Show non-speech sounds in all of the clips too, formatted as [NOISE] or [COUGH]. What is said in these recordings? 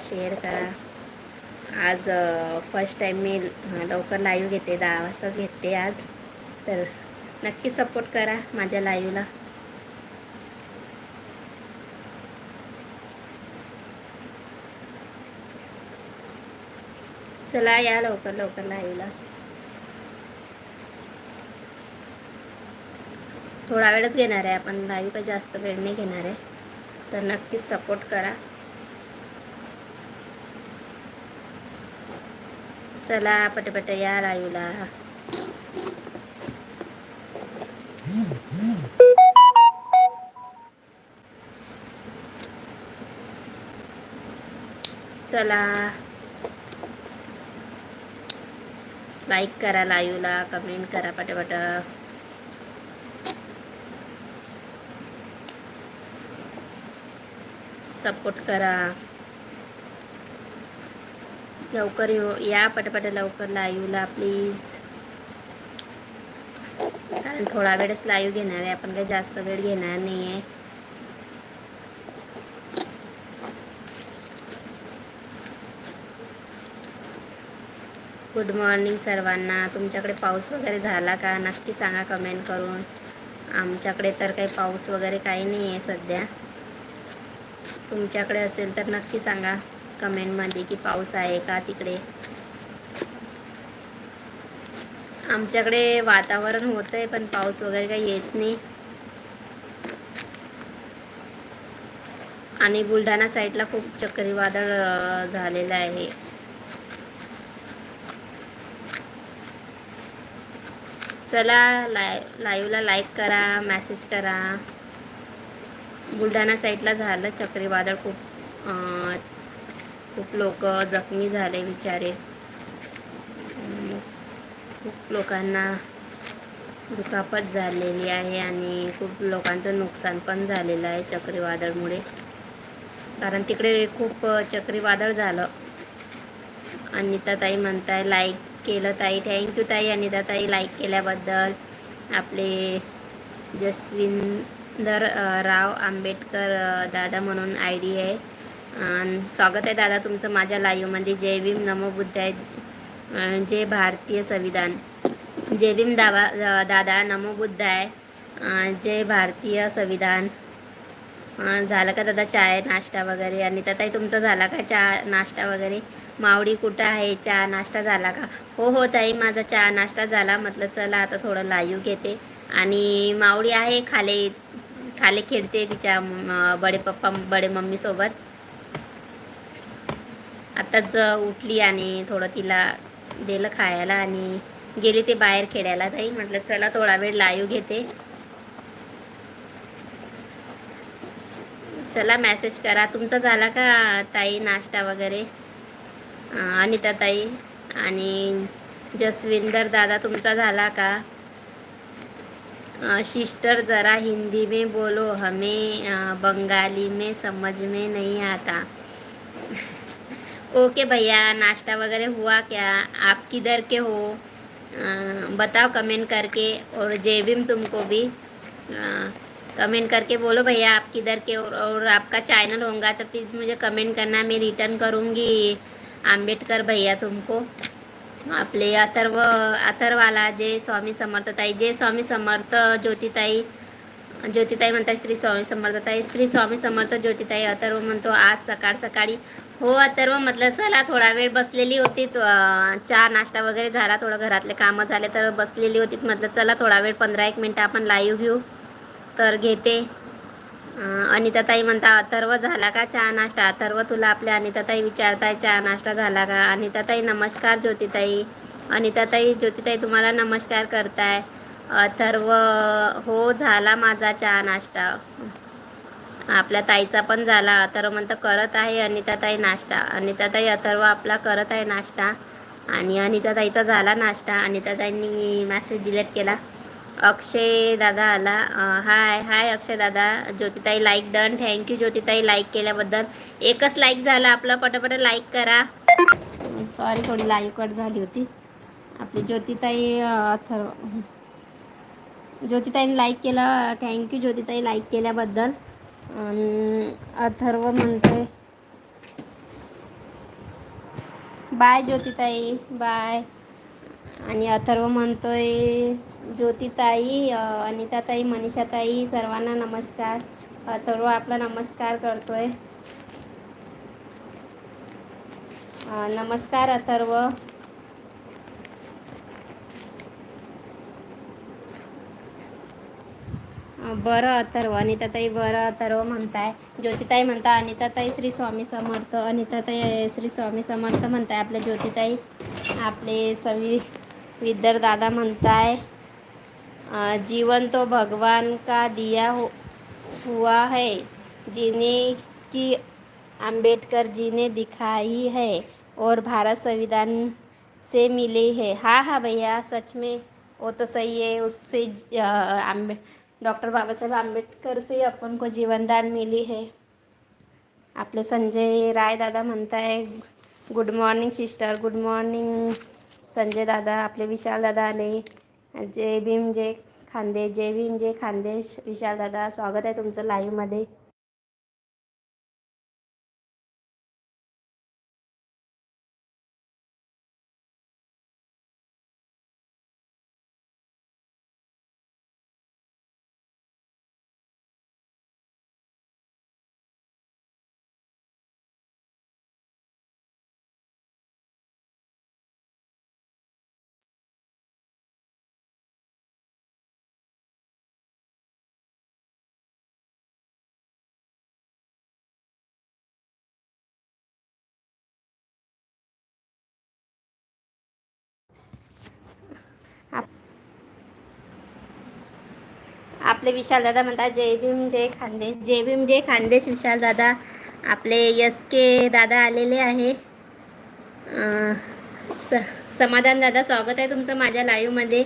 Share करा. आज first time मी लवकर लाईव्ह घेते दहा वाजताच घेते आज. तर नक्की सपोर्ट करा माझ्या लाईव्हला चला या लवकर लवकर लाईव्हला थोडा वेळच घेणार आहे आपण लाईव्ह काही जास्त वेळ नाही घेणार आहे. तर नक्कीच सपोर्ट करा. चला पटपट या लाईव्हला चला. लाईक करा लाईव्हला कमेंट करा पटपट. सपोर्ट करा. लवकर येऊ. या पटापट लवकर लाईव्हला प्लीज. कारण थोडा वेळच लाईव्ह घेणार आहे. आपण काही जास्त वेळ घेणार नाही आहे गुड मॉर्निंग सर्वांना. तुमच्याकडे पाऊस वगैरे झाला का? नक्की सांगा कमेंट करून. आमच्याकडे तर काही पाऊस वगैरे काही नाही आहे सध्या. तुमच्याकडे असेल तर नक्की सांगा. कमेंटमध्ये की पाऊस आहे का तिकडे? आमच्याकडे वातावरण होतं आहे पण पाऊस वगैरे काही येत नाही. आणि बुलढाणा साईडला खूप चक्रीवादळ झालेलं आहे. चला लाय लाईव्हला लाईक करा मॅसेज करा. बुलढाणा साईडला झालं चक्रीवादळ खूप खूप लोक जखमी झाले बिचारे. खूप लोकांना दुखापत झालेली आहे आणि खूप लोकांचं नुकसान पण झालेलं आहे चक्रीवादळमुळे. कारण तिकडे खूप चक्रीवादळ झालं. अनिताताई म्हणताय लाईक केलं ताई थँक्यू ताई. अनिताताई लाईक केल्याबद्दल आपले जसविंदर राव आंबेडकर दादा म्हणून आय डी आहे. स्वागत आहे दादा तुमचं माझ्या लाईव्हमध्ये जय भीम नमो बुद्धाय. जय भारतीय संविधान. जय भीम दावा दादा नमो बुद्धाय. जय भारतीय संविधान. झालं का दादा चाय नाश्ता वगैरे? आणि ताई तुमचा झाला का चहा नाश्ता वगैरे? मावडी कुठं आहे? चहा नाश्ता झाला का? हो हो ताई माझा चहा नाश्ता झाला. म्हटलं चला आता थोडं लाईव्ह घेते. आणि मावडी आहे खाले खाले खेळते तिच्या बडे पप्पा बडे मम्मीसोबत आत्ताच उठली आणि थोडं तिला दिलं खायला आणि गेली ते बाहेर खेळायला ताई. म्हटलं चला थोडा वेळ लाईव्ह घेते. चला मॅसेज करा. तुमचा झाला का ताई नाश्ता वगैरे? अनिता ताई आणि जसविंदर दादा तुमचा झाला का? सिस्टर ज़रा हिंदी में बोलो. हमें बंगाली में समझ में नहीं आता. ओके भैया नाश्ता वगैरह हुआ क्या? आप किधर के हो? अं, बताओ कमेंट करके और जय भीम तुमको भी। अं, कमेंट करके बोलो भैया आप किधर के और, और आपका चैनल होगा तो प्लीज़ मुझे कमेंट करना मैं रिटर्न करूँगी। आंबेडकर भैया तुमको। आपले अथर्व अथर्वाला जय स्वामी समर्थ ताई जय स्वामी समर्थ ज्योतिताई ज्योतिताई म्हणताय श्री स्वामी समर्थताई श्री स्वामी समर्थ ज्योतिताई अथर्व म्हणतो आज सकाळ सकाळी. हो अथर्व म्हटलं चला थोडा वेळ बसलेली होती चहा नाश्ता वगैरे झाला थोडं घरातले कामं झाले तर बसलेली होती. म्हटलं चला थोडा वेळ पंधरा एक मिनटं आपण लाईव्ह घेऊ. तर घेते. अनिताताई म्हणता अथर्व झाला का चहा नाश्ता? अथर्व तुला आपल्या अनिताताई विचारताय चहा नाश्ता झाला का? अनिताताई नमस्कार ज्योतिताई. अनिताताई ज्योतिताई तुम्हाला नमस्कार करताय. अथर्व हो झाला माझा चहा नाश्ता. आपल्या ताईचा पण झाला. अथर्व म्हणतं करत आहे अनिताताई नाश्ता. अनिताताई अथर्व आपला करत आहे नाश्ता. आणि अनिताताईचा झाला नाश्ता. अनिताताईंनी मॅसेज डिलीट केला. अक्षय दादा आला. हाय हाय अक्षय दादा. ज्योतिताई लाईक डन थँक्यू ज्योतिताई लाईक केल्याबद्दल. एकच लाईक झाला. आपलं पटापट लाईक करा. सॉरी थोडी लाईव्ह कट झाली होती. आपली ज्योतिताई अथर्व. ज्योतिताईने लाईक केलं. थँक्यू ज्योतिताई लाईक केल्याबद्दल. अथर्व म्हणते बाय ज्योतिताई. बाय आणि अथर्व म्हणतोय ज्योतिताई अनिताताई मनीषाताई सर्वांना नमस्कार. अथर्व आपला नमस्कार करतोय. नमस्कार अथर्व. बरं अथर्व. अनिताताई बरं अथर्व म्हणताय. ज्योतिताई म्हणता अनिताताई श्री स्वामी समर्थ अनिताताई श्री स्वामी समर्थ म्हणताय आपल्या ज्योतिताई. आपले दादा म्हणताय अ, जीवन तो भगवान का दिया हु- हुआ है जीने की अंबेडकर जी ने दिखाई है और भारत संविधान से मिले है. हाँ हाँ भैया सच में वो तो सही है उससे अ, आम्बे डॉक्टर बाबासाहेब आंबेडकर से अपन को जीवनदान मिली है. आपले संजय राय दादा म्हणताय good morning sister good morning Sanjay दादा. आपले विशाल दादा आले. जय भीम जय खांदे जय भीम जय खांदे विशाल दादा स्वागत आहे तुमचं लाईव्हमध्ये आपले विशाल दादा म्हणतात जय भीम जय खानदेश. जय भीम जय खानदेश विशाल दादा. आपले यस के दादा आलेले आहे. स समाधान दादा स्वागत आहे तुमचं माझ्या लाईव्हमध्ये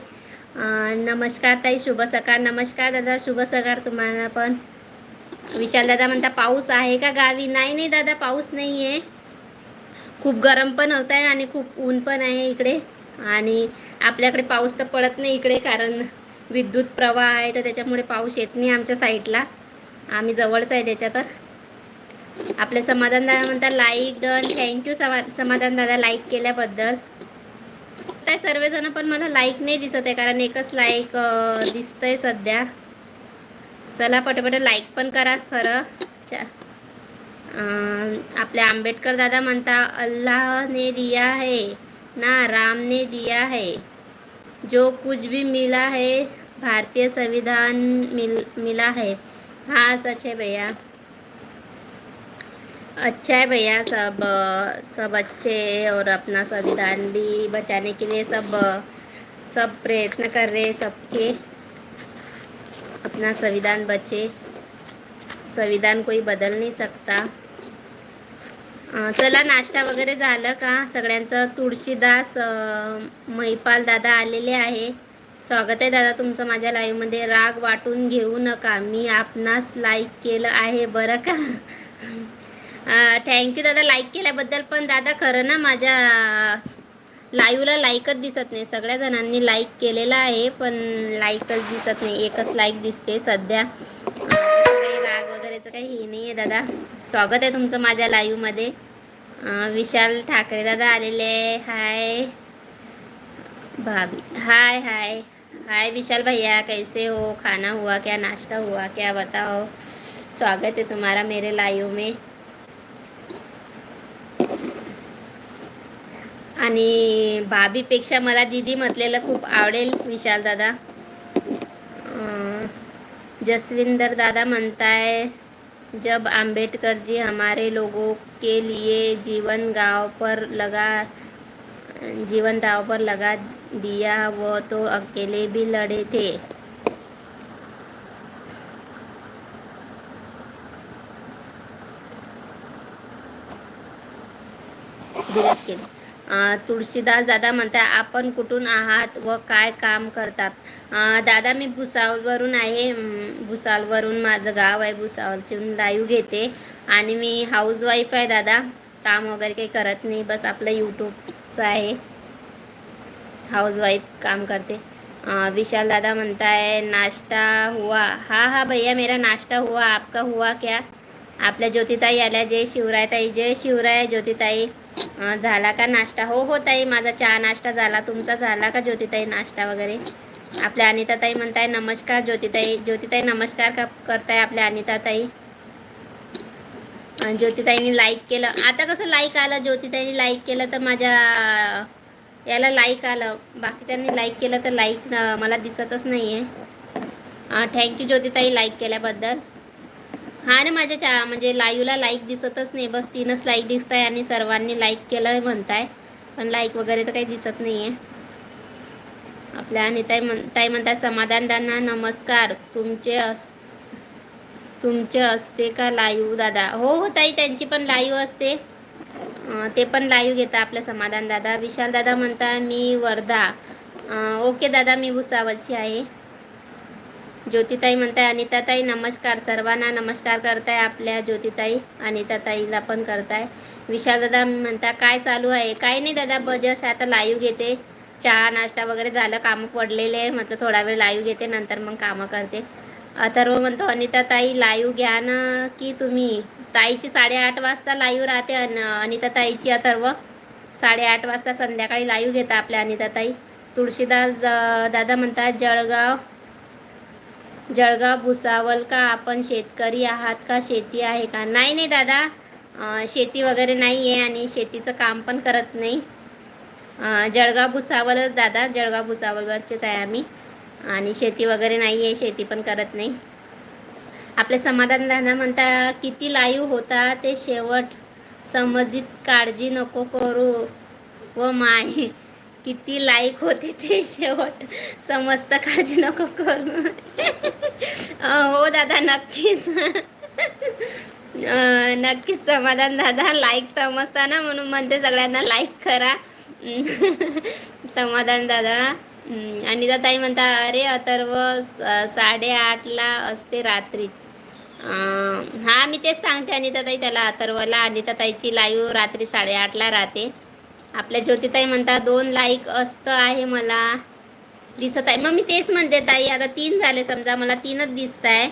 नमस्कार ताई शुभ सकाळ. नमस्कार दादा शुभ सकाळ तुम्हाला पण. विशाल दादा म्हणता पाऊस आहे का गावी? नाही नाही दादा पाऊस नाही आहे खूप गरम पण होत आहे आणि खूप ऊन पण आहे इकडे. आणि आपल्याकडे पाऊस तर पडत नाही इकडे कारण विद्युत प्रवाह आहे तर त्याच्यामुळे पाऊस येत नाही आमच्या साईडला. आम्ही जवळच आहे त्याच्या तर. आपले समाधान दादा म्हणतात लाईक डन थँक्यू समा समाधान दादा लाईक केल्याबद्दल. काय सर्वजण पण मला लाईक नाही दिसत आहे कारण एकच लाईक दिसतंय सध्या. चला पटापट लाईक पण करा खरं. चा आपले आंबेडकर दादा म्हणता अल्लाहने दिया है ना रामने दिया है जो कुछ भी मिला है भारतीय संविधान मिल मिला है। हाँ सच है भैया। अच्छा है भैया सब सब अच्छे और अपना संविधान भी बचाने के लिए सब सब प्रयत्न कर रहे हैं सबके। अपना संविधान बचे। संविधान कोई बदल नहीं सकता। चला नाश्ता वगैरे झालं का? सगळ्यांचं तुळशीदास महिपाल दादा आलेले आहे. स्वागत आहे दादा तुमचं माझ्या लाईव्हमध्ये राग वाटून घेऊ नका. मी आपणास लाईक केलं आहे बरं का? थँक्यू दादा. लाईक केल्याबद्दल पण दादा खरं ना माझ्या लाईव्हला लाईकच दिसत नाही. सगळ्या जणांनी लाईक केलेलं आहे पण लाईकच दिसत नाही. एकच लाईक दिसते सध्या. राग वगैरेचं काही हे नाही आहे दादा. स्वागत आहे तुमचं माझ्या लाईव्हमध्ये विशाल ठाकरे दादा आलेले आहे. हाय भाभी. हाय हाय हाय विशाल भैया कैसे हो? खाना हुआ क्या? नाश्ता हुआ क्या? बताओ। स्वागत है तुम्हारा मेरे लाइव में। आणि भाभीपेक्षा मला दीदी म्हटलेलं खूप आवडेल विशाल दादा. जसविंदर दादा म्हणताय जब आंबेडकर जी हमारे लोगों के लिए जीवन गाव पर लगा जीवन दाव पर लगा दिया वो तो अकेले भी लड़े थे। तुळशीदास दादा म्हणतात आपण कुठून आहात व काय काम करतात? दादा मी भुसावळवरून आहे. भुसावलवरून भुसावळवरून माझं गाव आहे. भुसावळची लाईव्ह घेते. आणि मी हाऊसवाईफ आहे दादा. काम वगैरे काही करत नाही. बस आपलं यूट्यूबचं आहे. हाउसवाइफ काम करते. विशाल दादा म्हणता है नाश्ता हुआ. हा हा भैया मेरा नाश्ता हुआ आपका हुआ क्या? आपल्या ज्योतिताई आल्या जय शिवराय ताई जय शिवराय ज्योतिताई. झाला का नाश्ता? हो हो ताई माझा चहा नाश्ता झाला. तुमचा झाला का ज्योतिताई नाश्ता वगैरे? आपल्या अनिताताई म्हणताय नमस्कार ज्योतिताई. ज्योतिताई नमस्कार का करताय आपल्या अनिताताई? अं, ज्योतिताईंनी लाईक केलं. आता कसं लाईक आलं? ज्योतिताईंनी लाईक केलं तर माझ्या याला लाईक आलं. बाकीच्यांनी लाईक केलं तर लाईक मला दिसतच नाही आहे थँक्यू ज्योतिताई लाईक केल्याबद्दल. हा ना माझ्या चा म्हणजे लाईव्हला लाईक दिसतच नाही. बस तीनच लाईक दिसत आहे आणि सर्वांनी लाईक केलं म्हणताय. पण लाईक वगैरे तर काही दिसत नाही आहे आपल्या आणि ताई म्हण ताई म्हणताय समाधान दाना नमस्कार. तुमचे अस तुमचे असते का लाईव्ह दादा? हो हो ताई त्यांची पण लाईव्ह असते. ते पण लाईव्ह घेता आपलं समाधान दादा. विशाल दादा म्हणता मी वर्धा. ओके दादा मी भुसावलची आहे. ज्योतिताई म्हणताय अनिताताई नमस्कार सर्वांना. नमस्कार करताय आपल्या ज्योतिताई. अनिताताईला पण करताय. विशाल दादा म्हणता काय चालू आहे? काही नाही दादा बजस आता लाईव्ह घेते. चहा नाश्ता वगैरे झालं कामं पडलेले आहे. म्हटलं थोडा वेळ लाईव्ह घेते नंतर मग कामं करते. अथर्व म्हणतो अनिताताई लाईव्ह घ्या ना की तुम्ही? ताईची साडेआठ वाजता लाईव्ह राहते अन अनिताताईची अथर्व साडेआठ वाजता संध्याकाळी लाईव्ह घेता आपल्या अनिताताई तुळशीदास दादा म्हणतात जळगाव जळगाव भुसावल का? आपण शेतकरी आहात का? शेती आहे का? नाही नाही दादा शेती वगैरे नाही आहे आणि शेतीचं काम पण करत नाही. जळगाव भुसावलच दादा जळगाव भुसावलवरचेच आहे आम्ही. आणि शेती वगैरे नाही आहे शेती पण करत नाही. आपले समाधान दादा म्हणता किती लाईव्ह होता ते शेवट. समजित काळजी नको करू. व माय किती लाईक होते ते शेवट. समजतं काळजी नको करू. हो दादा नक्कीच. नक्कीच समाधान दादा लाईक समजता ना म्हणून म्हणते सगळ्यांना लाईक करा. [LAUGHS] समाधान दादा. अनिता ताई म्हणता अरे अथर्व स- साडेआठला असते रात्री. हां मी तेच सांगते अनिता ताई त्याला अथर्वला. अनिता ताईची लाईव्ह रात्री साडेआठला राहते. आपल्या ज्योतिताई म्हणता दोन लाईक असतं आहे मला. दिसत आहे. मग मी तेच म्हणते ताई आता तीन झाले समजा मला तीनच दिसत आहे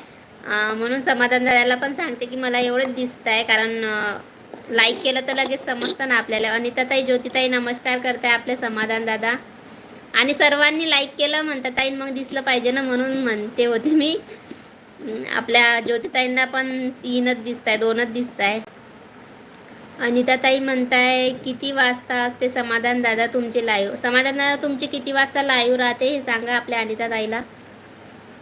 म्हणून समाधान दादाला पण सांगते की मला एवढंच दिसत आहे कारण लाईक केलं तर लगेच समजतं ना आपल्याला. अनिताताई ज्योतिताई नमस्कार करताय आपले समाधान दादा. आणि सर्वांनी लाईक केलं म्हणतात ताई मग दिसलं पाहिजे ना म्हणून म्हणते होते मी. आपल्या ज्योतिताईंना पण तीनच दिसत आहे दोनच दिसत आहे अनिताताई म्हणताय किती वाजता असते समाधान दादा तुमचे लाईव्ह समाधान दादा तुमची किती वाजता लाईव्ह राहते हे सांगा आपल्या अनिताताईला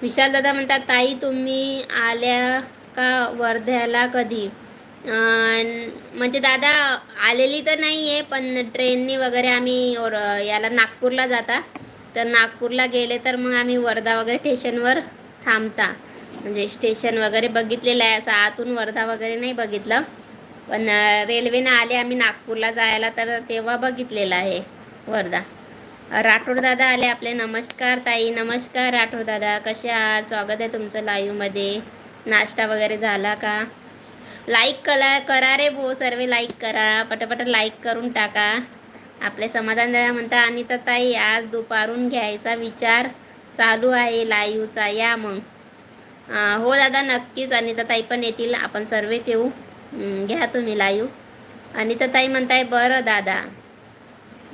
विशाल दादा म्हणतात ताई तुम्ही आल्या का वर्ध्याला कधी? म्हणजे दादा आलेली तर नाही आहे पण ट्रेननी वगैरे आम्ही और याला नागपूरला जाता. तर नागपूरला गेले तर मग आम्ही वर्धा वगैरे स्टेशनवर थांबता. म्हणजे स्टेशन वगैरे बघितलेलं आहे असं आतून वर्धा वगैरे नाही बघितलं. पण रेल्वेनं आले आम्ही नागपूरला जायला तर तेव्हा बघितलेलं आहे वर्धा. राठोड दादा आले आपले नमस्कार ताई नमस्कार राठोड दादा. कसे आहात? स्वागत आहे तुमचं लाईव्हमध्ये नाश्ता वगैरे झाला का? लाईक कला करा रे भो सर्व लाईक करा. पटापट लाईक करून टाका. आपले समाधान दादा म्हणता तर ताई आज दुपारून घ्यायचा विचार चालू आहे लाईवचा या मग. हो दादा नक्कीच अनिता ताई पण येतील. आपण सर्वच येऊ. घ्या तुम्ही लाईव्ह अनिता ताई म्हणताय बरं दादा.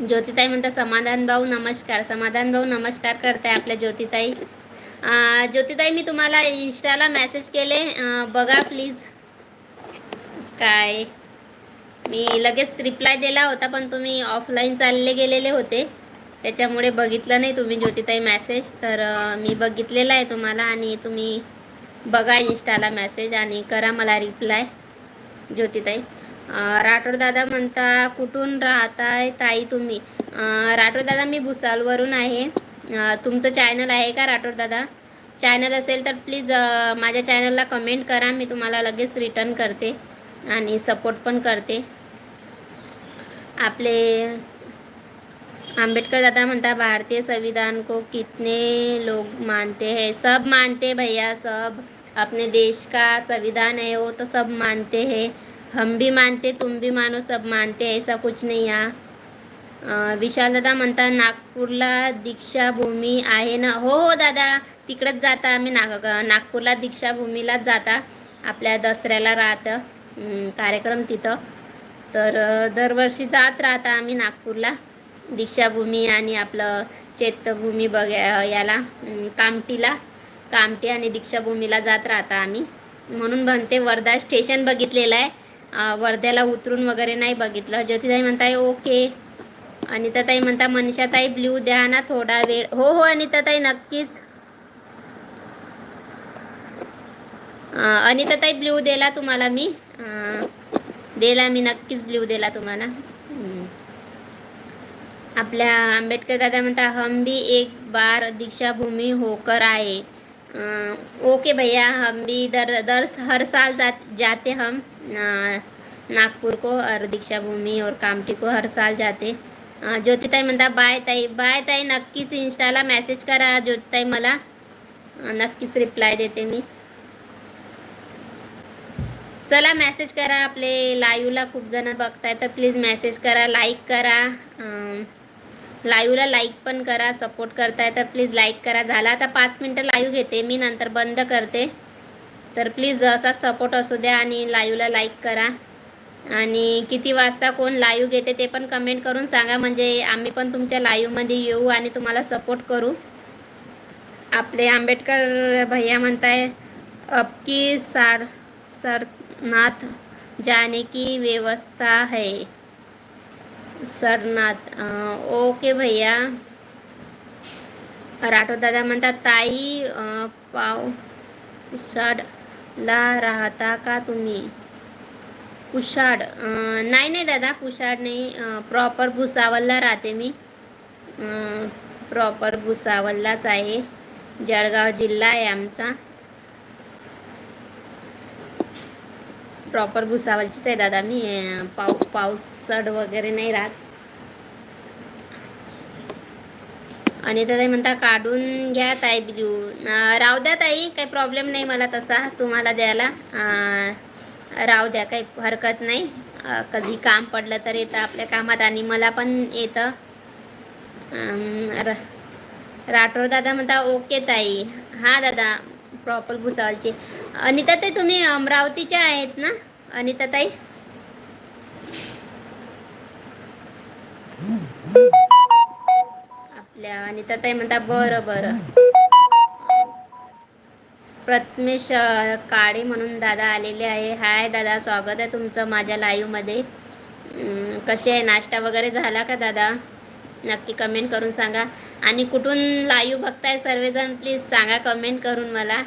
ज्योतिताई म्हणता समाधान भाऊ नमस्कार. समाधान भाऊ नमस्कार करताय आपल्या ज्योतिताई. ज्योतिताई मी तुम्हाला इंस्टाला मेसेज केले. बघा प्लीज काय? मी लगेच रिप्लाय दिला होता पण तुम्ही ऑफलाईन चालले गेलेले होते. त्याच्यामुळे बघितलं नाही तुम्ही ज्योतिताई मॅसेज तर मी बघितलेला आहे तुम्हाला आणि तुम्ही बघा इंस्टाला मेसेज आणि करा मला रिप्लाय ज्योतिताई. राठोड दादा म्हणता कुठून राहताय ताई तुम्ही? राठोड दादा मी भुसालवरून आहे. तुमचं चॅनल आहे का राठोड दादा? चॅनल असेल तर प्लीज माझ्या चॅनलला कमेंट करा मी तुम्हाला लगेच रिटर्न करते. आणि सपोर्ट पण करते. आपले आंबेडकर दादा म्हणता भारतीय संविधान को कितने लोग मानते हैं? सब मानते भैया सब. अपने देश का संविधान है वो तो सब मानते हैं. हम भी मानते तुम भी मानो सब मानते ऐसा कुछ नहीं आ विशाल दादा म्हणता नागपूरला दीक्षाभूमी आहे ना? हो हो दादा तिकडंच जाता आम्ही नाग नागपूरला दीक्षाभूमीलाच जाता. आपल्या दसऱ्याला राहतं. कार्यक्रम तिथं. तर दरवर्षी जात राहता आम्ही नागपूरला. दीक्षाभूमी आणि आपलं चैत्यभूमी बघ याला कामटीला. कामटी आणि दीक्षाभूमीला जात राहता आम्ही. म्हणून म्हणते वर्धा स्टेशन बघितलेलं आहे. वर्ध्याला उतरून वगैरे नाही बघितलं. ज्योतिताई म्हणताय ओके. अनिताताई म्हणता मनीषाताई ब्ल्यू द्या ना थोडा वेळ. हो हो अनिताताई नक्कीच. अनिताताई ब्ल्यू दिला तुम्हाला मी. अं, दिला मी नक्कीच ब्ल्यू दिला तुम्हाला. आपल्या आंबेडकर दादा म्हणता हम भी एक बार दीक्षाभूमी होकर आए. अं, ओके भैया हम भी दर दर हर साल जात जाते हम नागपुर को और दीक्षाभूमी और कामठी को हर साल जाते. ज्योतिताई म्हणता बाय ताई बाय ताई नक्कीच इंस्टाला मेसेज करा ज्योतिताई मला. नक्कीच रिप्लाय देते मी. चला मेसेज करा आपले लाईव्हला खूप जण बघताय तर प्लीज मेसेज करा लाईक करा. अं, लाईव्हला लाईक पण करा सपोर्ट करताय तर प्लीज लाईक करा. झाला आता पाच मिनटं लाईव्ह घेते मी नंतर बंद करते. तर प्लीज असा सपोर्ट असू द्या आणि लाईव्हला लाईक करा. आणि किती वाजता कोण लाईव्ह घेते ते पण कमेंट करून सांगा म्हणजे आम्ही पण तुमच्या लाईव्हमध्ये येऊ आणि तुम्हाला सपोर्ट करू. आपले आंबेडकर भैया म्हणताय अबकी सार सरनाथ जाने की व्यवस्था है। सरनाथ ओके भैया। राठोड दादा म्हणतात ताई पावसाडला पाव राहता का तुम्ही? कुशाड नाही नाही दादा कुशाड नाही प्रॉपर भुसावलला राहते मी. प्रॉपर भुसावललाच आहे. जळगाव जिल्हा आहे आमचा. प्रॉपर भुसावलचीच आहे दादा. मी पाव पावसड वगैरे नाही राहत. आणि ताई म्हणता काढून घ्या ताई ब्ल्यू राहू द्या ताई काही प्रॉब्लेम नाही मला तसा. तुम्हाला द्यायला. राहू द्या काही हरकत नाही. कधी काम पडलं तर येतं आपल्या कामात आणि मला पण येतं. र- राठोड दादा म्हणता ओके ताई. हा दादा प्रॉपर भुसावलची अनिता ते तुम्ही अमरावतीच्या आहेत ना? अनिता ताई? आपल्या अनिता ताई म्हणता बरं बरं. प्रथमेश काळे म्हणून दादा आलेले आहे. हाय दादा स्वागत आहे तुमचं माझ्या लाईव्हमध्ये कसे आहे? नाश्ता वगैरे झाला का दादा? नक्की कमेंट करून सांगा. आणि कुठून लाईव्ह बघताय सर्वजण? प्लीज सांगा कमेंट करून मला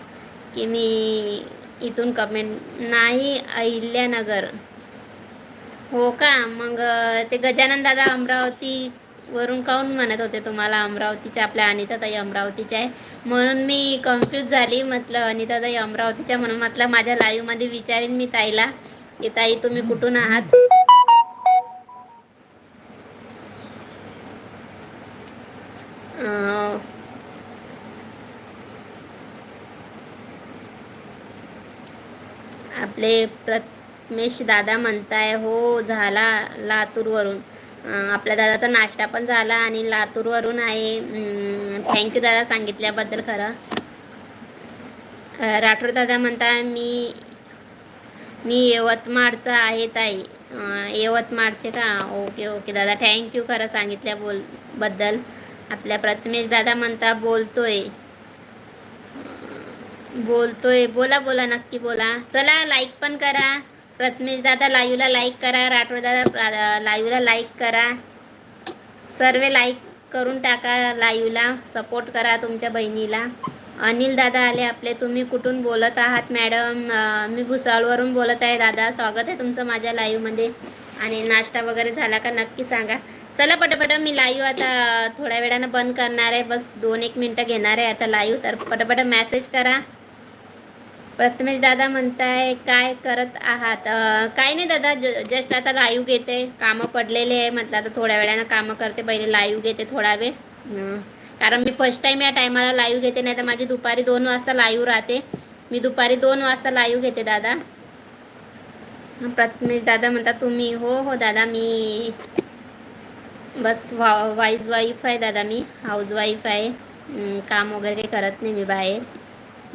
की मी इथून कमेंट नाही अहिल्यानगर. हो का? मग ते गजानन दादा अमरावती वरून काऊन म्हणत होते तुम्हाला? अमरावतीच्या आपल्या अनिताताई अमरावतीच्या आहे. म्हणून मी कन्फ्यूज झाली. म्हटलं अनिताताई अमरावतीच्या. म्हणून म्हटलं माझ्या लाईव्हमध्ये विचारेन मी ताईला की ताई तुम्ही कुठून आहात? Uh, आपले प्रथमेश दादा म्हणताय हो झाला लातूरवरून. आपल्या दादाचा नाश्ता पण झाला आणि लातूरवरून आहे. थँक्यू दादा सांगितल्याबद्दल खरं. राठोड दादा म्हणताय मी मी यवतमाळचा आहे ताई. यवतमाळचे का? Okay okay. दादा थँक्यू खरं सांगितल्या बोलबद्दल. आपल्या प्रथमेश दादा म्हणता बोलतोय. बोलतोय. बोला बोला नक्की बोला. चला लाईक पण करा. प्रथमेश दादा लाईव्हला लाईक करा. राठोड दादा लाईव्हला लाईक करा. सर्व लाईक करून टाका लाईव्हला सपोर्ट करा तुमच्या बहिणीला. अनिल दादा आले आपले. तुम्ही कुठून बोलत आहात मॅडम मी भुसावळवरून बोलत आहे दादा. स्वागत आहे तुमचं माझ्या लाईव्हमध्ये आणि नाश्ता वगैरे झाला का नक्की सांगा. चला पटापट. मी लाईव्ह आता थोड्या वेळानं बंद करणार आहे. बस दोन एक मिनटं घेणार आहे. आता लाईव्ह तर पटापट मेसेज करा. प्रथमेश दादा म्हणताय काय करत आहात? काय नाही दादा ज जस्ट आता लाईव्ह घेते. कामं पडलेले आहे. म्हटलं आता थोड्या वेळानं कामं करते. पहिले लाईव्ह घेते थोडा वेळ. कारण मी फर्स्ट टाईम या टायमाला लाईव्ह घेते नाही तर माझी दुपारी दोन वाजता लाईव्ह राहते. मी दुपारी दोन वाजता लाईव्ह घेते दादा. प्रथमेश दादा म्हणतात तुम्ही हो हो दादा मी बस वा वाईज वाईफ आहे दादा मी. हाऊस वाईफ आहे काम वगैरे काही करत नाही मी बाहेर.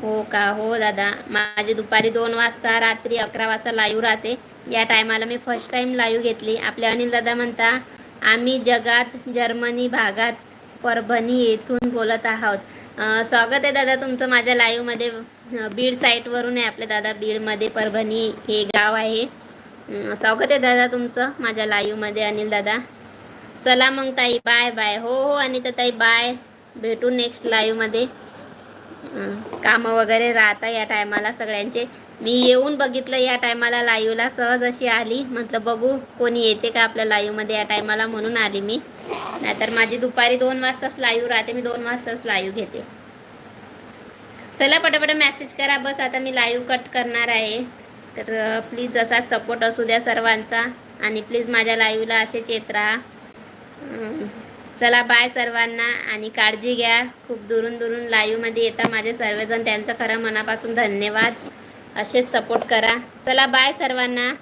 हो का? हो दादा. माझे दुपारी दोन वाजता रात्री अकरा वाजता लाईव्ह राहते. या टायमाला मी फर्स्ट टाईम लाईव्ह घेतली. आपले अनिल दादा म्हणता आम्ही जगात जर्मनी भागात परभणी येथून बोलत आहोत. स्वागत आहे दादा तुमचं माझ्या लाईव्हमध्ये. बीड साईटवरून आहे आपले दादा. बीडमध्ये परभणी हे गाव आहे. स्वागत आहे दादा तुमचं माझ्या लाईव्हमध्ये अनिल दादा. चला मग ताई बाय बाय हो हो अनिता ताई बाय भेटू नेक्स्ट लाईव्हमध्ये कामं वगैरे राहता या टायमाला सगळ्यांचे. मी येऊन बघितलं या टायमाला लाईव्हला सहज अशी आली. म्हटलं बघू कोणी येते का आपल्या लाईव्हमध्ये या टायमाला? म्हणून आली मी. नाहीतर माझी दुपारी दोन वाजताच लाईव्ह राहते मी दोन वाजताच लाईव्ह घेते. चला पटापट मेसेज करा. बस आता मी लाईव्ह कट करणार आहे. तर प्लीज जसा सपोर्ट असू द्या सर्वांचा. आणि प्लीज माझ्या लाईव्हला असेच येत राहा. चला बाय सर्वांना आणि काळजी घ्या. खूप दुरून दुरून लाईव्हमध्ये येता माझे सर्वजण. त्यांचं खरं मनापासून धन्यवाद. असेच सपोर्ट करा. चला बाय सर्वांना.